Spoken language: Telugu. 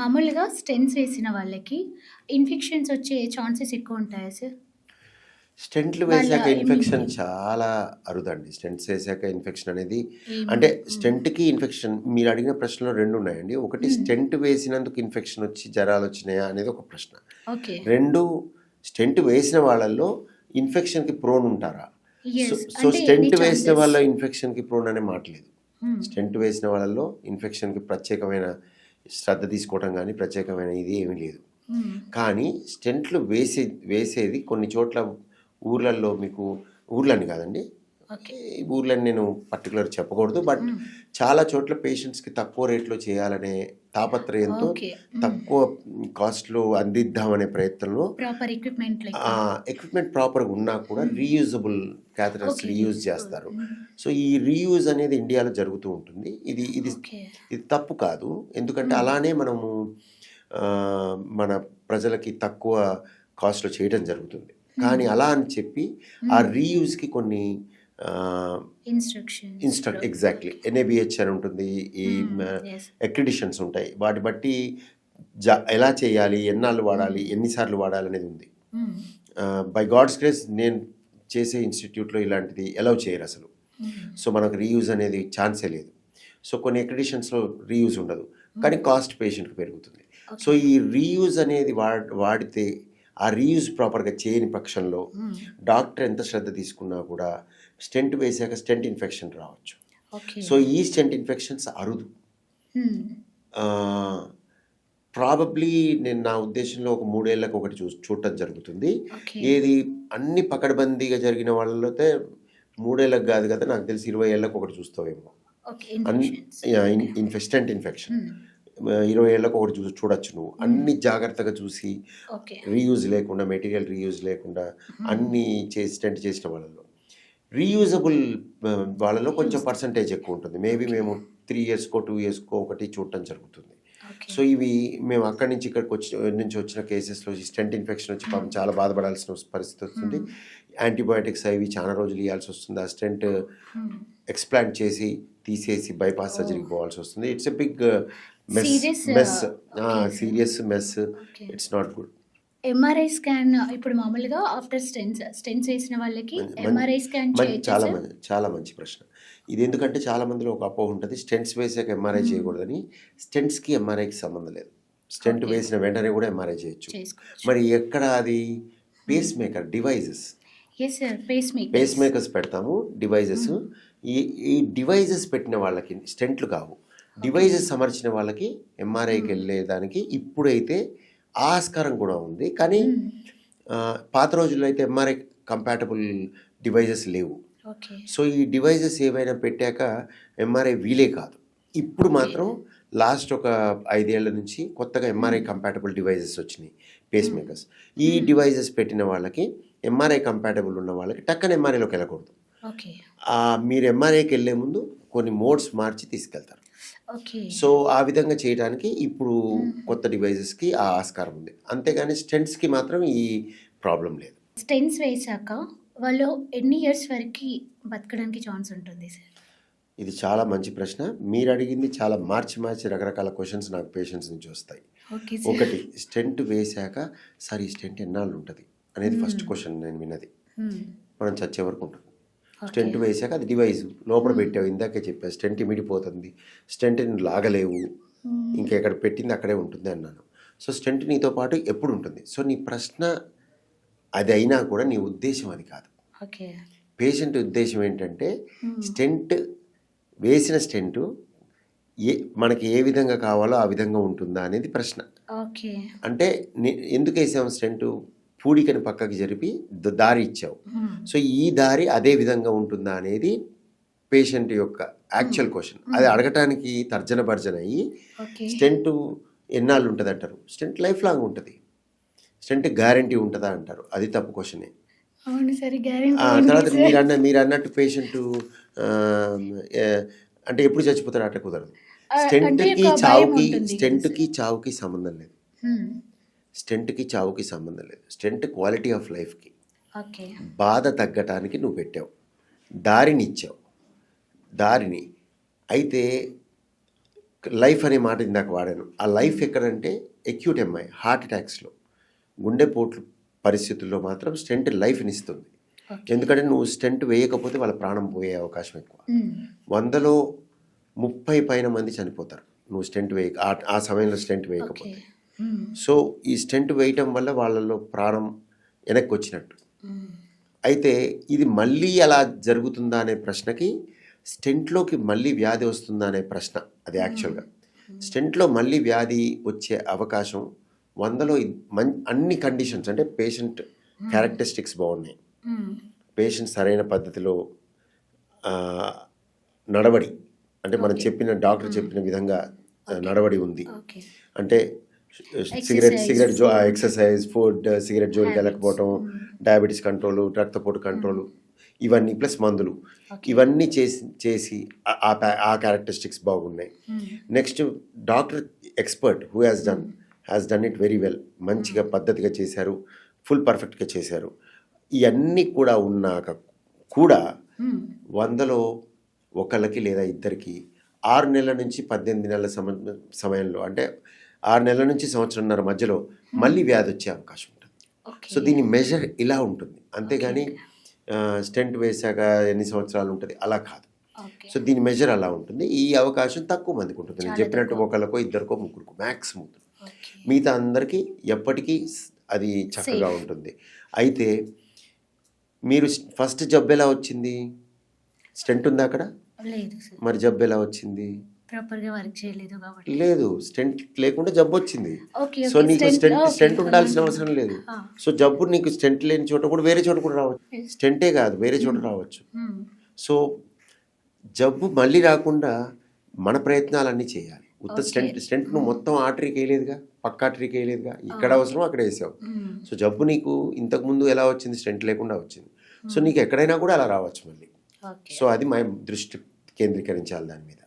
మామూలుగా స్టెన్స్ వేసిన వాళ్ళకి ఇన్ఫెక్షన్స్ వచ్చే ఛాన్సెస్ ఎక్కువ ఉంటాయా సార్? స్టెంట్లు వేశాక ఇన్ఫెక్షన్. చాలా అరుదండి. స్టెంట్స్ వేశాక ఇన్ఫెక్షన్ అనేది అంటే. స్టెంట్‌కి ఇన్ఫెక్షన్ మీరు అడిగిన ప్రశ్నలో 2 ఉన్నాయండి. ఒకటి. స్టెంట్ వేసినందుకు ఇన్ఫెక్షన్ వచ్చి జరాలొచ్చినాయా అనేది ఒక ప్రశ్న. 2 స్టెంట్ వేసిన వాళ్ళల్లో ఇన్ఫెక్షన్‌కి ప్రోన్ ఉంటారా? సో, స్టెంట్ వేసిన? వాళ్ళ ఇన్ఫెక్షన్‌కి ప్రోన్ అనే మాట లేదు. స్టెంట్ వేసిన వాళ్ళలో ఇన్ఫెక్షన్‌కి ప్రత్యేకమైన శ్రద్ధ తీసుకోవడం గానీ, ప్రత్యేకమైన ఇది ఏమీ లేదు. కానీ స్టెంట్లు వేసే వేసేది కొన్ని చోట్ల ఊర్లల్లో మీకు ఊర్లని కాదండి. ఓకే. ఈ ఊర్లని నేను పర్టిక్యులర్ చెప్పకూడదు. బట్. చాలా చోట్ల పేషెంట్స్‌కి తక్కువ రేట్‌లో చేయాలనే తాపత్రయంతో. తక్కువ కాస్ట్‌లో అందిద్దామనే ప్రయత్నంలో ప్రాపర్ ఎక్విప్‌మెంట్ ప్రాపర్‌గా ఉన్నా కూడా. Reusable catheters okay. రీయూజ్. చేస్తారు. సో, ఈ రీయూజ్ అనేది ఇండియాలో జరుగుతూ ఉంటుంది. ఇది ఇది. ఇది తప్పు కాదు. ఎందుకంటే. అలానే మనము మన ప్రజలకి తక్కువ కాస్ట్‌లో చేయడం జరుగుతుంది. కానీ. అలా అని చెప్పి ఆ. రీయూజ్‌కి కొన్ని ఆహ్, ఇన్‌స్ట్రక్షన్స్ ఇన్‌స్ట్ర లో ఎగ్జాక్ట్‌లీ. ఎన్ఏబీహెచ్ అని ఉంటుంది. ఈ యెస్. అక్రిడిషన్స్ ఉంటాయి. వాటి బట్టి జ ఎలా చేయాలి? ఎన్నాళ్ళు వాడాలి? హ్మ్. ఎన్ని సార్లు వాడాలనేది ఉంది. బై గాడ్స్ గ్రేస్ నేను చేసే ఇన్‌స్టిట్యూట్‌లో ఇలాంటిది అలౌ చేయరసలు. హ్మ్. సో, మనకు రీయూజ్ అనేది ఛాన్సే లేదు. సో, కొన్ని అక్రిడిషన్స్‌లో రీయూజ్ ఉండదు. కానీ. కాస్ట్ పేషెంట్‌కి పెరుగుతుంది. సో. ఈ రీయూజ్ అనేది వాడ్ వాడితే ఆ రీయూజ్ ప్రాపర్‌గా చేయని పక్షంలో. డాక్టర్ ఎంత శ్రద్ధ తీసుకున్నా కూడా స్టెంట్ వేశాక స్టెంట్ ఇన్ఫెక్షన్ రావచ్చు. ఓకే. సో, ఈ స్టెంట్ ఇన్ఫెక్షన్స్ అరుదు. ప్రాబబ్లీ నేను నా ఉద్దేశంలో ఒక 3 ఏళ్ళకు ఒకటి చూ చూడటం జరుగుతుంది. ఏది అన్ని పకడ్బందీగా జరిగిన 3 ఏళ్ళకి కాదు కదా! నాకు తెలిసి 20 ఏళ్ళకి ఒకటి చూస్తావేమో. Okay. An infections. Yeah! In okay. ఇన్ఫె stent infection. 20 ఏళ్ళకి ఒకటి చూ చూడొచ్చు నువ్వు. అన్ని జాగ్రత్తగా చూసి. రీయూజ్ లేకుండా, మెటీరియల్ రీయూజ్ లేకుండా. అన్నీ చేసి స్టెంట్ చేసిన వాళ్ళలో. రీయూజబుల్ ఆహ్, వాళ్ళలో కొంచెం పర్సెంటేజ్ ఎక్కువ ఉంటుంది. మేబీ. మేము 3 ఇయర్స్‌కో, 2 ఇయర్స్‌కో ఒకటి చూడటం జరుగుతుంది. సో, ఇవి మేము అక్కడి నుంచి ఇక్కడికి వచ్చి నుంచి వచ్చిన కేసెస్‌లో స్టెంట్ ఇన్ఫెక్షన్ వచ్చి పాపం హ్మ్. చాలా బాధపడాల్సిన పరిస్థితి వస్తుంది. యాంటీబయాటిక్స్ అవి చాలా రోజులు ఇయ్యాల్సి వస్తుంది. ఆ స్టెంట్. ఎక్స్‌ప్లాంట్ చేసి తీసేసి బైపాస్ సర్జరీకి ఓహ్! పోవాల్సి వస్తుంది. It's a big mess mess. Serious mess. It's not good. MRI scan ఇప్పుడు మామూలుగా ఆఫ్టర్ స్టెన్స్ స్టెన్స్ వేసిన వాళ్ళకి ఎంఆర్ఐ స్కాన్ చాలా? మంచి చాలా మంచి ప్రశ్న. ఇది ఎందుకంటే చాలా మందిలో ఒక అపోహ ఉంటది. స్టెంట్స్ వేసాక ఎంఆర్ఐ. చేయకూడదని. స్టెంట్స్‌కి ఎంఆర్ఐకి సంబంధం లేదు. స్టెంట్. వేసిన వెంటనే కూడా ఎంఆర్ఐ చేయొచ్చు. మరి ఎక్కడ అది. Pacemaker sir. Face makers. పెడతాము. డివైసెస్. హ్మ్. ఈ ఈ డివైసెస్ పెట్టిన వాళ్ళకి స్టెంట్లు కావు. ఓకే. డివైసెస్ అమర్చిన వాళ్ళకి ఎంఆర్ఐకి. వెళ్ళేదానికి ఇప్పుడైతే ఆస్కారం కూడా ఉంది. కానీ పాత రోజుల్లో అయితే ఎంఆర్ఐ కంపాటబుల్ డివైసెస్ లేవు. సో, ఈ డివైసెస్ ఏవైనా పెట్టాక ఎంఆర్ఐ వీలే కాదు. ఇప్పుడు. మాత్రం లాస్ట్ ఒక 5 ఏళ్ళ నుంచి కొత్తగా ఎంఆర్ఐ. కంపాటబుల్ డివైసెస్ వచ్చినాయి. పేస్. మేకర్స్. ఈ హ్మ్. డివైసెస్ పెట్టిన వాళ్ళకి ఎంఆర్ఐ కంపాటబుల్ ఉన్న వాళ్ళకి టక్కన ఎంఆర్ఐలోకి వెళ్ళకూడదు. మీరు ఎంఆర్ఐకి వెళ్ళే ముందు కొన్ని మోడ్స్ మార్చి తీసుకెళ్తారు. ఓకే. సో, ఆ విధంగా చేయడానికి ఇప్పుడు. కొత్త డివైసెస్‌కి ఆ ఆస్కారం ఉంది. అంతేగాని స్టెంట్స్‌కి మాత్రం ఈ ప్రాబ్లమ్ లేదు. స్టెన్స్ వేశాక వాళ్ళు ఎన్ని ఇయర్స్ వరకి బతకడానికి ఛాన్స్ ఉంటుంది సార్? ఇది చాలా మంచి ప్రశ్న. మీరు అడిగింది చాలా మార్చి మార్చి రకరకాల క్వెషన్స్ నాకు పేషెంట్స్ నుంచి వస్తాయి. ఒకటి స్టెంట్ వేశాక సార్ ఈ స్టెంట్ ఎన్నాళ్ళు ఉంటది? అనేది ఫస్ట్. క్వెషన్ నేను విన్నది. మనం చచ్చే వరకు ఉంటుంది. స్టెంట్ వేశాక అది డివైస్ లోపల. పెట్టావు ఇందాకే చెప్పా స్టెంట్ ఇమిడిపోతుంది. స్టెంట్‌ని లాగలేవు. హ్మ్. ఇంకా ఎక్కడ పెట్టింది అక్కడే ఉంటుంది అన్నాను. సో, స్టెంట్ నీతో పాటు ఎప్పుడు ఉంటుంది. సో, నీ ప్రశ్న అది అయినా కూడా నీ ఉద్దేశ్యం అది కాదు. ఓకే. పేషెంట్ ఉద్దేశ్యం ఏంటంటే. స్టెంట్ వేసిన స్టెంటు ఏ మనకి ఏ విధంగా కావాలో ఆ విధంగా ఉంటుందా అనేది ప్రశ్న. ఓకే. అంటే నే ఎందుకేసాం స్టెంటు? పూడికని పక్కకి జరిపి దారి ఇచ్చావు. సో, ఈ దారి అదే విధంగా ఉంటుందా అనేది పేషెంట్ యొక్క. Actual question. అది. అడగటానికి తర్జన భర్జన అయ్యి. స్టెంటు ఎన్నాళ్ళు ఉంటదంటారు. స్టెంట్ లైఫ్ లాంగ్ ఉంటది. స్టెంట్ గ్యారంటీ ఉంటదా అంటారు. అది తప్పు ఉంది తర్వాత సార్. మీరన్న మీరన్నట్టు పేషెంటు ఆహ్, ఏ అంటే ఎప్పుడు చచ్చిపోతాడు అంటే కుదరదు. స్టెంట్‌కి, చావుకి ఉంటుంది స్టెంట్‌కి. చావుకి సంబంధం లేదు. స్టెంట్‌కి, చావుకి సంబంధం లేదు. స్టెంట్ క్వాలిటీ ఆఫ్ లైఫ్‌కి. బాధ తగ్గటానికి నువ్వు పెట్టావు. దారినిచ్చావు. దారిని. అయితే లైఫ్ అనే మాట ఇందాక వాడాను ఆ లైఫ్ ఎక్కడంటే ఎక్యూట్ ఎంఐ హార్ట్ అటాక్స్లో గుండెపోట్లు పరిస్థితుల్లో మాత్రం స్టెంట్ లైఫ్ని ఇస్తుంది ఎందుకంటే నువ్వు స్టెంట్ వేయకపోతే వాళ్ళ ప్రాణం పోయే అవకాశం ఎక్కువ. వందలో ముప్పై పైన మంది చనిపోతారు నువ్వు స్టెంట్ వేయ ఆ- సమయంలో స్టెంట్ వేయకపోతే. సో ఈ స్టెంట్ వేయటం వల్ల వాళ్ళలో ప్రాణం వెనక్కి వచ్చినట్టు. అయితే ఇది మళ్ళీ అలా జరుగుతుందా అనే ప్రశ్నకి స్టెంట్లోకి మళ్ళీ వ్యాధి వస్తుందా అనే ప్రశ్న అది యాక్చువల్గా. స్టెంట్లో మళ్ళీ వ్యాధి వచ్చే అవకాశం వందలో అన్ని కండిషన్స్ అంటే పేషెంట్ క్యారెక్టరిస్టిక్స్ బాగున్నాయి. పేషెంట్ సరైన పద్ధతిలో నడవడి అంటే మనం చెప్పిన డాక్టర్ చెప్పిన విధంగా నడవడి ఉంది. అంటే సిగరెట్ సిగరెట్ జో. ఎక్సర్సైజ్ ఫుడ్ సిగరెట్ జోలికి. వెళ్ళకపోవటం Mm. డయాబెటీస్ కంట్రోల్ రక్తపోటు కంట్రోల్ ఇవన్నీ ప్లస్ మందులు. ఇవన్నీ చేసి చేసి ఆ- క్యారెక్టరిస్టిక్స్ బాగున్నాయి మ్మ్. Next doctor expert who has done has done it very well మంచిగా పద్ధతిగా చేశారు ఫుల్ పర్ఫెక్ట్గా చేశారు ఇవన్నీ కూడా ఉన్నాక కూడా. వందలో ఒకళ్ళకి లేదా ఇద్దరికి ఆరు నెలల నుంచి పద్దెనిమిది నెలల సమ సమయంలో అంటే ఆరు నెలల నుంచి సంవత్సరంన్నర మధ్యలో మళ్ళీ వ్యాధి వచ్చే అవకాశం ఉంటుంది. సో దీని మెజర్ ఇలా ఉంటుంది. అంతేగాని స్టెంట్ వేసాక ఎన్ని సంవత్సరాలు ఉంటుంది? అలా కాదు. సో దీని మెజర్ అలా ఉంటుంది. ఈ అవకాశం తక్కువ మందికి ఉంటుంది. నేను చెప్పినట్టు. ఒకళ్ళకో ఇద్దరికో ముగ్గురుకో మ్యాక్సిమం ఓకే. మిగతా అందరికీ ఎప్పటికీ అది చక్కగా. ఉంటుంది. అయితే మీరు ఫస్ట్ జబ్బు ఎలా వచ్చింది? స్టెంట్ ఉందా అక్కడ? మరి జబ్బు ఎలా వచ్చింది? ప్రాపర్గా వర్క్ చేయలేదు కాబట్టి. లేదు స్టెంట్ లేకుండా జబ్బు వచ్చింది. సో నీకు స్టెంట్ స్టెంట్ ఉండాల్సిన అవసరం లేదు. సో జబ్బు నీకు స్టెంట్ లేని చోట కూడా వేరే చోట కూడా రావచ్చు. స్టెంటే కాదు వేరే చోట రావచ్చు. మ్మ్. సో జబ్బు మళ్ళీ రాకుండా మన ప్రయత్నాలన్నీ చేయాలి. ఉత్త. స్టెంట్ స్టెంట్ నువ్వు మొత్తం ఆర్టరీకి వేయలేదుగా పక్క ఆర్టరీకి వేయలేదుగా ఇక్కడ అవసరం అక్కడ వేసావు. సో జబ్బు నీకు ఇంతకు ముందు ఎలా వచ్చింది? స్టెంట్ లేకుండా వచ్చింది. సో నీకు ఎక్కడైనా కూడా అలా రావచ్చు మళ్ళీ. సో అది మనం దృష్టి కేంద్రీకరించాలి దాని మీద.